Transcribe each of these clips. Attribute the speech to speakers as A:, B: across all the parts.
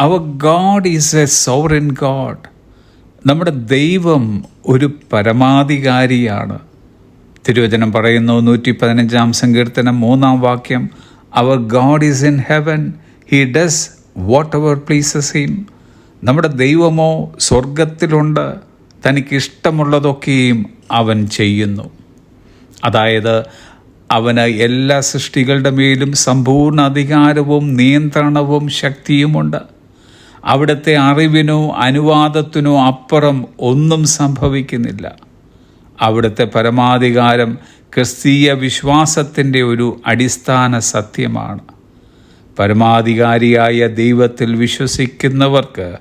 A: Our God is a sovereign God നമ്മുടെ ദൈവം ഒരു പരമാധികാരിയാണ്. തിരുവചനം പറയുന്നു നൂറ്റി പതിനഞ്ചാം സങ്കീർത്തനം മൂന്നാം വാക്യം our God is in heaven he does whatever pleases him നമ്മുടെ ദൈവമോ സ്വർഗത്തിലുണ്ട് തനിക്കിഷ്ടമുള്ളതൊക്കെയും അവൻ ചെയ്യുന്നു. അതായത് അവന് എല്ലാ സൃഷ്ടികളുടെ മേലും സമ്പൂർണ അധികാരവും നിയന്ത്രണവും ശക്തിയുമുണ്ട് അവിടുത്തെ അറിവിനോ അനുവാദത്തിനോ അപ്പുറം ഒന്നും സംഭവിക്കുന്നില്ല. അവിടുത്തെ പരമാധികാരം ക്രിസ്തീയ വിശ്വാസത്തിന്റെ ഒരു അടിസ്ഥാന സത്യമാണ്. പരമാധികാരിയായ ദൈവത്തിൽ വിശ്വസിക്കുന്നവർക്ക്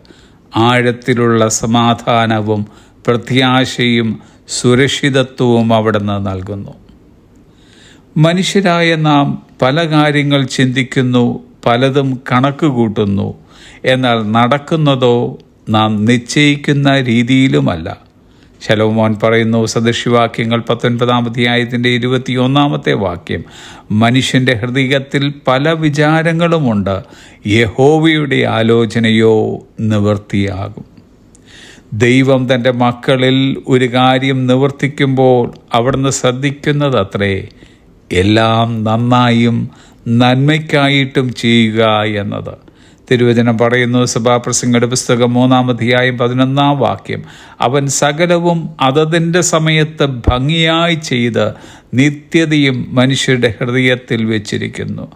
A: ആഴത്തിലുള്ള സമാധാനവും പ്രത്യാശയും സുരക്ഷിതത്വവും അവിടുന്ന് നൽകുന്നു. മനുഷ്യരായ നാം പല കാര്യങ്ങൾ ചിന്തിക്കുന്നു പലതും കണക്ക് കൂട്ടുന്നു എന്നാൽ നടക്കുന്നതോ നാം നിശ്ചയിക്കുന്ന രീതിയിലുമല്ല. ശലോമോൻ പറയുന്നു സദൃശ്യവാക്യങ്ങൾ പത്തൊൻപതാം അധ്യായത്തിന്റെ ഇരുപത്തിയൊന്നാമത്തെ വാക്യം മനുഷ്യന്റെ ഹൃദയത്തിൽ പല വിചാരങ്ങളുമുണ്ട് യഹോവയുടെ ആലോചനയോ നിവൃത്തിയാകും. ദൈവം തന്റെ മക്കളിൽ ഒരു കാര്യം നിവർത്തിക്കുമ്പോൾ അവിടുന്ന് ശ്രദ്ധിക്കുന്നത് അത്രേ എല്ലാം നന്നായും നന്മയ്ക്കായിട്ടും ചെയ്യുക എന്നത്. തിരുവചനം പറയുന്നു. സഭാപ്രസംഗയുടെ പുസ്തകം മൂന്നാമധ്യായം പതിനൊന്നാം വാക്യം. അവൻ സകലവും അതതിന്റെ സമയത്ത് ഭംഗിയായി ചെയ്ത് നിത്യതയും മനുഷ്യരുടെ ഹൃദയത്തിൽ വെച്ചിരിക്കുന്നു.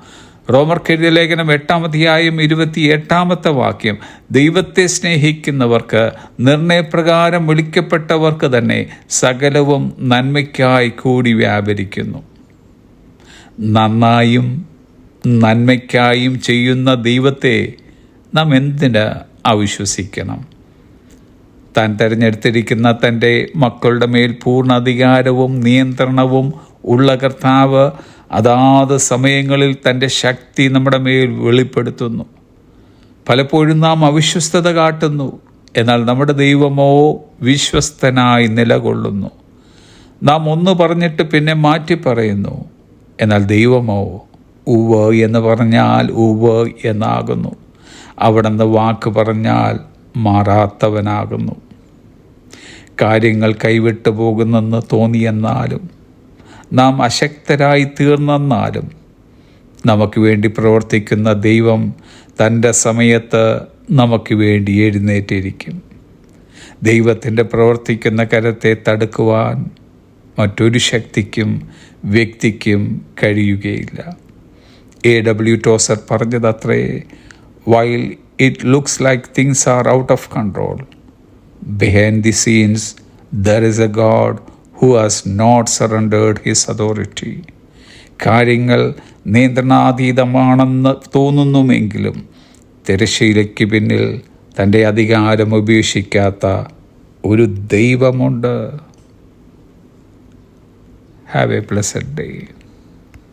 A: റോമർക്കെഴുതിയ ലേഖനം എട്ടാം അധ്യായം ഇരുപത്തി എട്ടാമത്തെ വാക്യം. ദൈവത്തെ സ്നേഹിക്കുന്നവർക്ക് നിർണയപ്രകാരം വിളിക്കപ്പെട്ടവർക്ക് തന്നെ സകലവും നന്മയ്ക്കായി കൂടി വ്യാപരിക്കുന്നു. നന്നായും നന്മയ്ക്കായും ചെയ്യുന്ന ദൈവത്തെ നാം എന്തിന് അവിശ്വസിക്കണം? താൻ തിരഞ്ഞെടുത്തിരിക്കുന്ന തന്റെ മക്കളുടെ മേൽ പൂർണ അധികാരവും നിയന്ത്രണവും ഉള്ള കർത്താവ് അതാത് സമയങ്ങളിൽ തന്റെ ശക്തി നമ്മുടെ മേൽ വെളിപ്പെടുത്തുന്നു. പലപ്പോഴും നാം അവിശ്വസ്തത കാട്ടുന്നു എന്നാൽ നമ്മുടെ ദൈവമോ വിശ്വസ്തനായി നിലകൊള്ളുന്നു. നാം ഒന്ന് പറഞ്ഞിട്ട് പിന്നെ മാറ്റി പറയുന്നു എന്നാൽ ദൈവമോ ഉവ് എന്ന് പറഞ്ഞാൽ ഉവ് എന്നാകുന്നു. അവിടുന്ന് വാക്ക് പറഞ്ഞാൽ മാറാത്തവനാകുന്നു. കാര്യങ്ങൾ കൈവിട്ടു പോകുന്നെന്ന് തോന്നിയെന്നാലും നാം അശക്തരായി തീർന്നെന്നാലും നമുക്ക് വേണ്ടി പ്രവർത്തിക്കുന്ന ദൈവം തന്റെ സമയത്ത് നമുക്ക് വേണ്ടി എഴുന്നേറ്റിരിക്കും. ദൈവത്തിന്റെ പ്രവർത്തിക്കുന്ന കരത്തെ തടുക്കുവാൻ മറ്റൊരു ശക്തിക്കും വ്യക്തിക്കും കഴിയുകയില്ല. എ. ഡബ്ല്യു. ടോസർ പറഞ്ഞതത്രേ while it looks like things are out of control. Behind the scenes, there is a God who has not surrendered his authority. കാര്യങ്ങൾ നിയന്ത്രണാതീതമാണെന്ന് തോന്നുന്നുമെങ്കിലും തിരശ്ശീലയ്ക്ക് പിന്നിൽ തന്റെ അധികാരം ഉപേക്ഷിക്കാത്ത ഒരു ദൈവമുണ്ട് ഹാവ് എ പ്ലസഡ് ഡേ